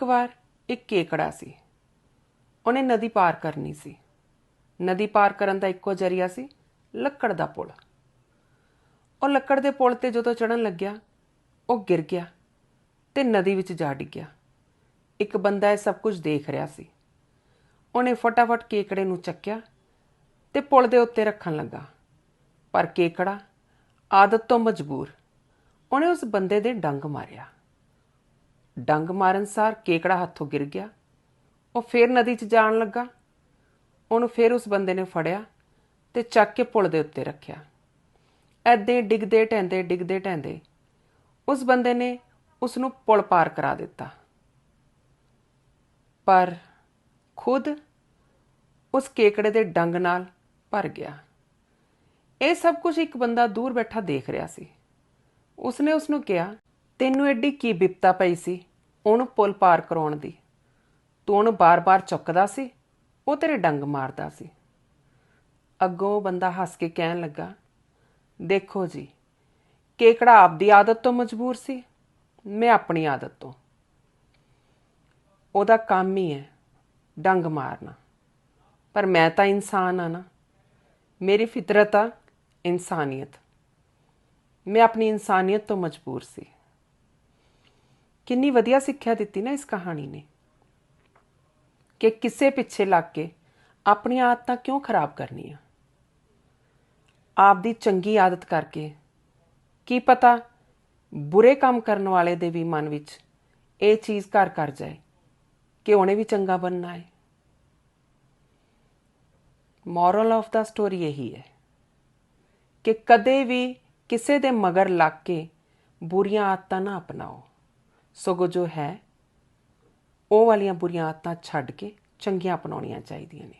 ਇੱਕ ਵਾਰ ਇੱਕ ਕੇਕੜਾ ਸੀ। ਉਹਨੇ ਨਦੀ ਪਾਰ ਕਰਨੀ ਸੀ। ਨਦੀ ਪਾਰ ਕਰਨ ਦਾ ਇੱਕੋ ਜਰੀਆ ਸੀ ਲੱਕੜ ਦਾ ਪੁਲ। ਉਹ ਲੱਕੜ ਦੇ ਪੁਲ ਤੇ ਜਦੋਂ ਚੜਨ ਲੱਗਿਆ, ਉਹ ਗਿਰ ਗਿਆ ਤੇ ਨਦੀ ਵਿੱਚ ਜਾ ਡਿੱਗਿਆ ਇੱਕ ਬੰਦਾ ਇਹ ਸਭ ਕੁਝ ਦੇਖ ਰਿਹਾ ਸੀ। ਉਹਨੇ ਫਟਾਫਟ ਕੇਕੜੇ ਨੂੰ ਚੱਕਿਆ ਤੇ ਪੁਲ ਦੇ ਉੱਤੇ ਰੱਖਣ ਲੱਗਾ। ਪਰ ਕੇਕੜਾ ਆਦਤ ਤੋਂ ਮਜਬੂਰ, ਉਹਨੇ ਉਸ ਬੰਦੇ ਦੇ ਡੰਗ ਮਾਰਿਆ। ਡੰਗ ਮਾਰਨ ਸਾਰ ਕੇਕੜਾ ਹੱਥੋਂ ਗਿਰ ਗਿਆ। ਉਹ ਫੇਰ ਨਦੀ 'ਚ ਜਾਣ ਲੱਗਾ। ਉਹਨੂੰ ਫੇਰ ਉਸ ਬੰਦੇ ਨੇ ਫੜਿਆ ਤੇ ਚੱਕ ਕੇ ਪੁਲ ਦੇ ਉੱਤੇ ਰੱਖਿਆ। ਐਦੇ ਡਿੱਗਦੇ ਢਹਿੰਦੇ ਡਿੱਗਦੇ ਢਹਿੰਦੇ ਉਸ ਬੰਦੇ ਨੇ ਉਸ ਨੂੰ ਪੁਲ ਪਾਰ ਕਰਾ ਦਿੱਤਾ। ਪਰ ਖੁਦ ਉਸ ਕੇਕੜੇ ਦੇ ਡੰਗ ਨਾਲ ਭਰ ਗਿਆ। ਇਹ ਸਭ ਕੁਝ ਇੱਕ ਬੰਦਾ ਦੂਰ ਬੈਠਾ ਦੇਖ ਰਿਹਾ ਸੀ। ਉਸਨੇ ਉਸ ਨੂੰ ਕਿਹਾ, ਤੈਨੂੰ ਐਡੀ ਕੀ ਬਿਪਤਾ ਪਈ ਸੀ? ਉਹਨੂੰ ਪੁਲ ਪਾਰ ਕਰਾਉਣ ਦੀ। ਤੂੰ ਉਹਨੂੰ ਬਾਰ-ਬਾਰ ਚੁੱਕਦਾ ਸੀ, ਉਹ ਤੇਰੇ ਡੰਗ ਮਾਰਦਾ ਸੀ। ਅੱਗੋਂ ਬੰਦਾ ਹੱਸ ਕੇ ਕਹਿਣ ਲੱਗਾ, ਦੇਖੋ ਜੀ, ਕੇਕੜਾ ਆਪਦੀ ਆਦਤ ਤੋਂ ਮਜਬੂਰ ਸੀ, ਮੈਂ ਆਪਣੀ ਆਦਤ ਤੋਂ। ਉਹਦਾ ਕੰਮ ਹੀ ਹੈ ਡੰਗ ਮਾਰਨਾ। ਪਰ ਮੈਂ ਤਾਂ ਇਨਸਾਨ ਆ ਨਾ। ਮੇਰੀ ਫਿਤਰਤ ਆ ਇਨਸਾਨੀਅਤ। ਮੈਂ ਆਪਣੀ ਇਨਸਾਨੀਅਤ ਤੋਂ ਮਜਬੂਰ ਸੀ। ਕਿੰਨੀ ਵਧੀਆ ਸਿੱਖਿਆ ਦਿੱਤੀ ਨਾ ਇਸ ਕਹਾਣੀ ਨੇ ਕਿ ਕਿਸੇ ਪਿੱਛੇ ਲੱਗ ਕੇ ਆਪਣੀਆਂ ਆਦਤਾਂ ਕਿਉਂ ਖਰਾਬ ਕਰਨੀਆਂ ਆਪ ਦੀ ਚੰਗੀ ਆਦਤ ਕਰਕੇ। ਕੀ ਪਤਾ ਬੁਰੇ ਕੰਮ ਕਰਨ ਵਾਲੇ ਦੇ ਵੀ ਮਨ ਵਿੱਚ ਇਹ ਚੀਜ਼ ਘਰ ਕਰ ਜਾਏ ਕਿ ਉਹਨੇ ਵੀ ਚੰਗਾ ਬਣਨਾ ਹੈ ਮੋਰਲ ਆਫ ਦਾ ਸਟੋਰੀ ਇਹੀ ਹੈ ਕਿ ਕਦੇ ਵੀ ਕਿਸੇ ਦੇ ਮਗਰ ਲੱਗ ਕੇ ਬੁਰੀਆਂ ਆਦਤਾਂ ਨਾ ਅਪਣਾਓ। ਸਗੋਂ ਜੋ ਹੈ ਉਹ ਵਾਲੀਆਂ ਬੁਰੀਆਂ ਆਦਤਾਂ ਛੱਡ ਕੇ ਚੰਗੀਆਂ ਅਪਣਾਉਣੀਆਂ ਚਾਹੀਦੀਆਂ ਨੇ।